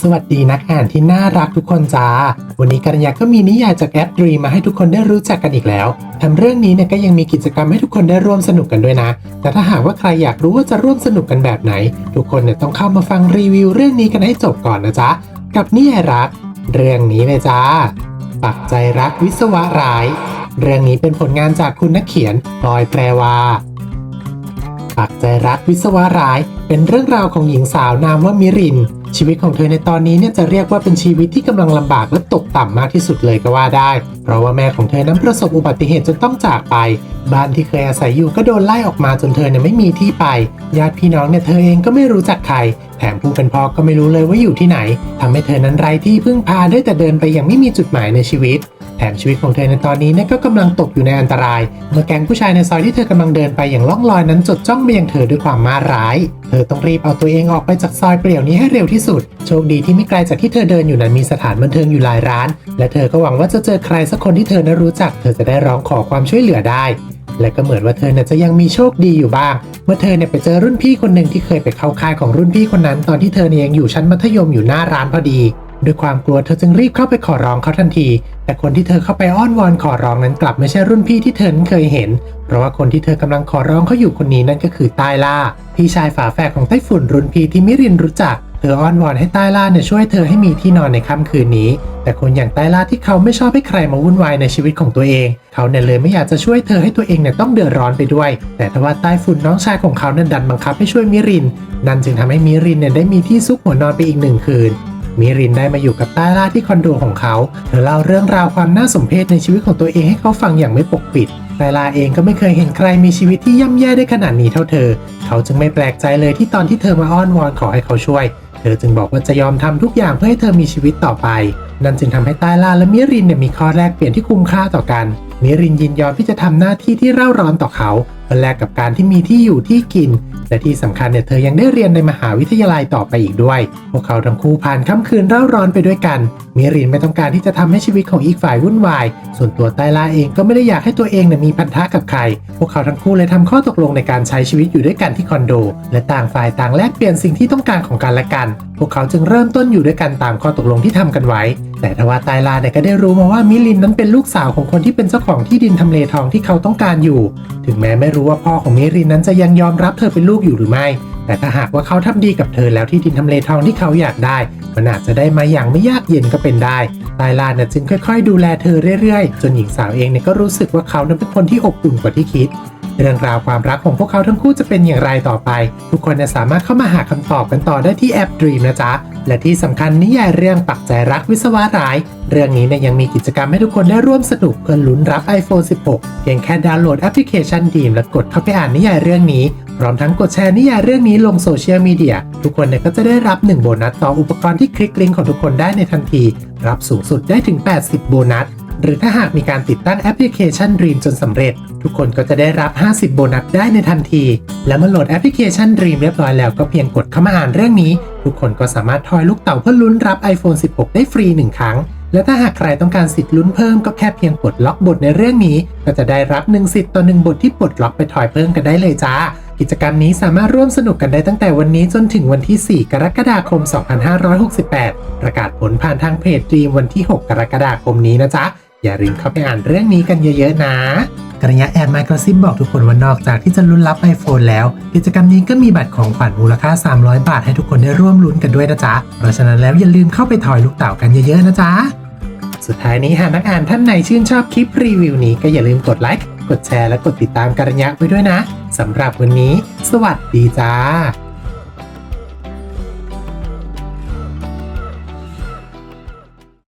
สวัสดีนักอ่านที่น่ารักทุกคนจ้า วันนี้กัญญาก็มีนิยายจากแอปดรีมาให้ทุกคนได้รู้จักกันอีกแล้วทำเรื่องนี้เนี่ยก็ยังมีกิจกรรมให้ทุกคนได้ร่วมสนุกกันด้วยนะ แต่ถ้าหากว่าใครอยากรู้ว่าจะร่วมสนุกกันแบบไหน ทุกคนเนี่ยต้องเข้ามาฟังรีวิวเรื่องนี้กันให้จบก่อนนะจ๊ะ กับนิยายรัก เรื่องนี้เลยจ้า ปักใจรักวิศวะร้าย เรื่องนี้เป็นผลงานจากคุณนักเขียนพลอยแพรวาปักใจรักวิศวะร้าย เป็นเรื่องราวของหญิงสาวนามว่ามิริน ชีวิตของเธอในตอนนี้เนี่ยจะเรียกว่าเป็นชีวิตที่กำลังลำบากและตกต่ำมากที่สุดเลยก็ว่าได้ เพราะว่าแม่ของเธอนั้นประสบอุบัติเหตุจนต้องจากไป บ้านที่เคยอาศัยอยู่ก็โดนไล่ออกมาจนเธอเนี่ยไม่มีที่ไป ญาติพี่น้องเนี่ยเธอเองก็ไม่รู้จักใคร แถมผู้เป็นพ่อก็ไม่รู้เลยว่าอยู่ที่ไหนทำให้เธอนั้นไร้ที่พึ่งพาได้แต่เดินไปอย่างไม่มีจุดหมายในชีวิต แถมชีวิตของเธอในตอนนี้เนี่ยก็กำลังตกอยู่ในอันตราย เมื่อแก๊งผู้ชายในซอยที่เธอกำลังเดินไปอย่างล่องลอยนั้นจดจ้องไปยังเธอด้วยความมาร้าย เธอต้องรีบเอาตัวเองออกไปจากซอยเปลี่ยวนี้ให้เร็วที่สุด โชคดีที่ไม่ไกลจากที่เธอเดินอยู่นั้นมีสถานบันเทิงอยู่หลายร้าน และเธอก็หวังว่าจะเจอใครสักคนที่เธอนั้นรู้จัก เธอจะได้ร้องขอความช่วยเหลือได้และก็เหมือนว่าเธอเนี่ยจะยังมีโชคดีอยู่บ้าง เมื่อเธอเนี่ยไปเจอรุ่นพี่คนหนึ่งที่เคยไปเข้าค่ายของรุ่นพี่คนนั้น ตอนที่เธอเนี่ยยังอยู่ชั้นมัธยมอยู่หน้าร้านพอดี ด้วยความกลัวเธอจึงรีบเข้าไปขอร้องเขาทันที แต่คนที่เธอเข้าไปอ้อนวอนขอร้องนั้นกลับไม่ใช่รุ่นพี่ที่เธอเคยเห็น เพราะว่าคนที่เธอกำลังขอร้องเขาอยู่คนนี้นั่นก็คือใต้ล่า พี่ชายฝาแฝดของไต้ฝุ่นรุ่นพี่ที่มิรินรู้จัก เธออ้อนวอนให้ใต้ล่าเนี่ยช่วยเธอให้มีที่นอนในค่ำคืนนี้ แต่คนอย่างใต้ล่าที่เขาไม่ชอบให้ใครมาวุ่นวายในชีวิตของตัวเอง เขาเนี่ยเลยไม่อยากจะช่วยเธอให้ตัวเองเนี่ยต้องเดือดร้อนไปด้วย แต่ทว่าใต้ฝุ่นน้องชายของเขานั้นดันบังคับให้ช่วยมิริน นั่นจึงทำให้มิรินเนี่ยได้มีที่ซุกหัวนอนไปอีกหนึ่งคืน มิรินได้มาอยู่กับใต้ล่าที่คอนโดของเขา เธอเล่าเรื่องราวความน่าสมเพชในชีวิตของตัวเองให้เขาฟังอย่างไม่ปกปิดใต้ล่าเองก็ไม่เคยเห็นใครมีชีวิตที่ย่ำแย่ได้ขนาดนี้เท่าเธอ เขาจึงไม่แปลกใจเลยที่ตอนที่เธอมาอ้อนวอนขอให้เขาช่วย เธอจึงบอกว่าจะยอมทำทุกอย่างเพื่อให้เธอมีชีวิตต่อไป นั่นจึงทำให้ใต้ล่าและมิรินเนี่ยมีข้อแลกเปลี่ยนที่คุ้มค่าต่อกัน มิรินยินยอมที่จะทำหน้าที่ที่เร่าร้อนต่อเขาเพื่อแลกกับการที่มีที่อยู่ที่กิน และที่สำคัญเนี่ยเธอยังได้เรียนในมหาวิทยาลัยต่อไปอีกด้วย พวกเขาทั้งคู่ผ่านค่ำคืนเร่าร้อนไปด้วยกันมิรินไม่ต้องการที่จะทำให้ชีวิตของอีกฝ่ายวุ่นวาย ส่วนตัวไตล่าเองก็ไม่ได้อยากให้ตัวเองเนี่ยมีพันธะกับใคร พวกเขาทั้งคู่เลยทำข้อตกลงในการใช้ชีวิตอยู่ด้วยกันที่คอนโด และต่างฝ่ายต่างแลกเปลี่ยนสิ่งที่ต้องการของกันและกัน พวกเขาจึงเริ่มต้นอยู่ด้วยกันตามข้อตกลงที่ทำกันไว้ แต่ทว่าไตลาเนี่ยก็ได้รู้มาว่ามิลินนั้นเป็นลูกสาวของคนที่เป็นเจ้าของที่ดินทำเลทองที่เขาต้องการอยู่ ถึงแม้ไม่รู้ว่าพ่อของมิรินนั้นจะยังยอมรับเธอเป็นลูกอยู่หรือไม่ แต่ถ้าหากว่าเขาทำดีกับเธอแล้วที่ดินทำเลทองที่เขาอยากได้ มันอาจจะได้มาอย่างไม่ยากเย็นก็เป็นได้ไตลานี่ยจึงค่อยๆ ดูแลเธอเรื่อยๆ จนหญิงสาวเองเนี่ยก็รู้สึกว่าเขานั้นเป็นคนที่อบอุ่นกว่าที่คิด เรื่องราวความรักของพวกเขาทั้งคู่จะเป็นอย่างไรต่อไป ทุกคนเนี่ยสามารถเข้ามาหาคำตอบกันต่อได้ที่แอป Dream นะจ๊ะ และที่สำคัญนิยายเรื่องปักใจรักวิศวะร้าย เรื่องนี้เนี่ยยังมีกิจกรรมให้ทุกคนได้ร่วมสนุกเพื่อลุ้นรับ iPhone 16 เพียงแค่ดาวน์โหลดแอปพลิเคชัน Dream และกดเข้าไปอ่านนิยายเรื่องนี้ พร้อมทั้งกดแชร์นิยายเรื่องนี้ลงโซเชียลมีเดียทุกคนเนี่ยก็จะได้รับ 1 โบนัสต่ออุปกรณ์ที่คลิกลิงก์ของทุกคนได้ในทันที รับสูงสุดได้ถึง 80 โบนัส หรือถ้าหากมีการติดตั้งแอปพลิเคชัน Dream จนสำเร็จ ทุกคนก็จะได้รับ 50 โบนัสได้ในทันที และเมื่อโหลดแอปพลิเคชัน Dream เรียบร้อยแล้วก็เพียงกดเข้ามาอ่านเรื่องนี้ ทุกคนก็สามารถทอยลูกเต่าเพื่อลุ้นรับ iPhone 16 ได้ฟรี 1 ครั้งและถ้าหากใครต้องการสิทธิ์ลุ้นเพิ่มก็แค่เพียงปลดล็อกบทในเรื่องนี้ ก็จะได้รับ1สิทธิ์ต่อ1บทที่ปลดล็อกไปทอยเพิ่มกันได้เลยจ้า กิจกรรมนี้สามารถร่วมสนุกกันได้ตั้งแต่วันนี้จนถึงวันที่ 4 กรกฎาคม 2568 ประกาศผลผ่านทางเพจ Dream วันที่ 6 กรกฎาคมนี้นะจ๊ะ อย่าลืมเข้าไปอ่านเรื่องนี้กันเยอะๆนะกระยะแอบไมกระซิบบอกทุกคนว่านอกจากที่จะลุ้นรับ iPhone แล้ว กิจกรรมนี้ก็มีบัตรของขวัญมูลค่า 300 บาทให้ทุกคนได้ร่วมลุ้นกันด้วยนะจ๊ะ เพราะฉะนั้นแล้วอย่าลืมเข้าไปถอยลูกเต่ากันเยอะๆนะจ๊ะ สุดท้ายนี้หากนักอ่านท่านไหนชื่นชอบคลิปรีวิวนี้ก็อย่าลืมกดไลค์ กดแชร์และกดติดตามกัญญะไว้ด้วยนะสำหรับวันนี้ สวัสดีจ้า